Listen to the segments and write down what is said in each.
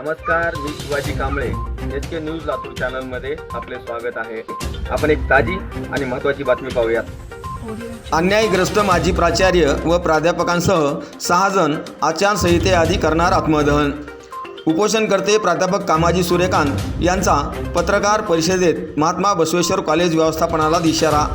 नमस्कार Shivaji Kamble. K news Latur चॅनलमध्ये आपले स्वागत आहे. आपण एक ताजी आणि महत्त्वाची बातमी पाहूयात. अन्यायग्रस्त माजी प्राचार्य व प्राध्यापकांसह सहा जण आचारसंहितेआधी करणार आत्मदहन. उपोषणकर्ते प्राध्यापक कामाजी सूर्यकांत यांचा पत्रकार परिषदेत महात्मा बसवेश्वर कॉलेज व्यवस्थापनाला इशारा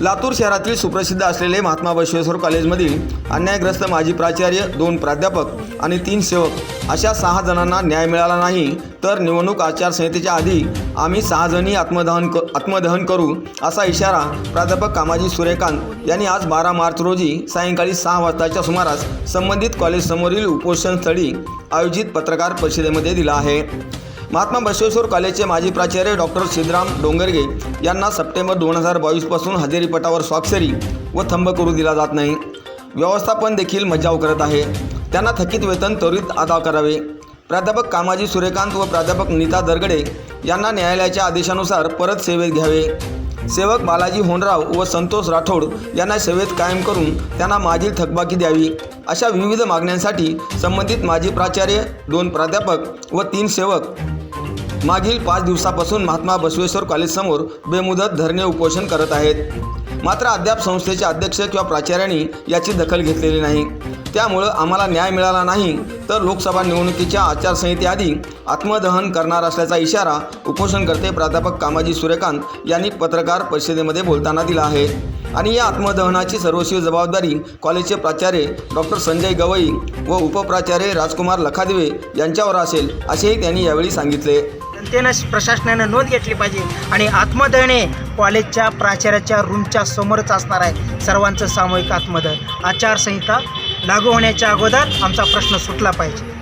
लातूर शहरातील सुप्रसिद्ध असलेले महात्मा बसवेश्वर कॉलेजमधील अन्यायग्रस्त माजी प्राचार्य दोन प्राध्यापक आणि तीन सेवक अशा सहा जणांना न्याय मिळाला नाही तर निवडणूक आचारसंहितेच्या आधी आम्ही सहा जणी आत्मदहन क आत्मदहन करू असा इशारा प्राध्यापक कामाजी सूर्यकांत यांनी आज बारा मार्च रोजी सायंकाळी सहा वाजताच्या सुमारास संबंधित कॉलेजसमोरील उपोषणस्थळी आयोजित पत्रकार परिषदेमध्ये दिला आहे. महात्मा बसवेश्वर कॉलेजचे माजी प्राचार्य डॉक्टर सिद्धराम डोंगरगे यांना सप्टेंबर दोन हजार बावीसपासून हजेरीपटावर स्वाक्षरी व थंब करू दिला जात नाही. व्यवस्थापन देखील मज्जाव करत आहे. त्यांना थकीत वेतन त्वरित अदा करावे. प्राध्यापक कामाजी सूर्यकांत व प्राध्यापक नीता दरगडे यांना न्यायालयाच्या आदेशानुसार परत सेवेत घ्यावे. सेवक बालाजी होनराव व संतोष राठोड यांना सेवेत कायम करून त्यांना मागील थकबाकी द्यावी. अशा विविध मागण्यांसाठी संबंधित माजी प्राचार्य दोन प्राध्यापक व तीन सेवक. मागील पाच दिवसापासून महात्मा बसवेश्वर कॉलेजसमोर बेमुदत धरणे उपोषण करत आहेत. मात्र अद्याप संस्थेचे अध्यक्ष किंवा प्राचार्यांनी याची दखल घेतलेली नाही. त्यामुळं आम्हाला न्याय मिळाला नाही तर लोकसभा निवडणुकीच्या आचारसंहितेआधी आत्मदहन करणार असल्याचा इशारा उपोषणकर्ते प्राध्यापक कामाजी सूर्यकांत यांनी पत्रकार परिषदेमध्ये बोलताना दिला आहे. आणि या आत्मदहनाची सर्वस्वी जबाबदारी कॉलेजचे प्राचार्य डॉक्टर संजय गवई व उपप्राचार्य राजकुमार लखादिवे यांच्यावर असेल असेही त्यांनी यावेळी सांगितले. जनतेनं प्रशासनानं नोंद घेतली पाहिजे आणि आत्मदहने कॉलेजच्या प्राचार्याच्या रूमच्या समोरच असणार आहे. सर्वांचं सामूहिक आत्मदहन आचारसंहिता लागू होण्याच्या अगोदर आमचा प्रश्न सुटला पाहिजे.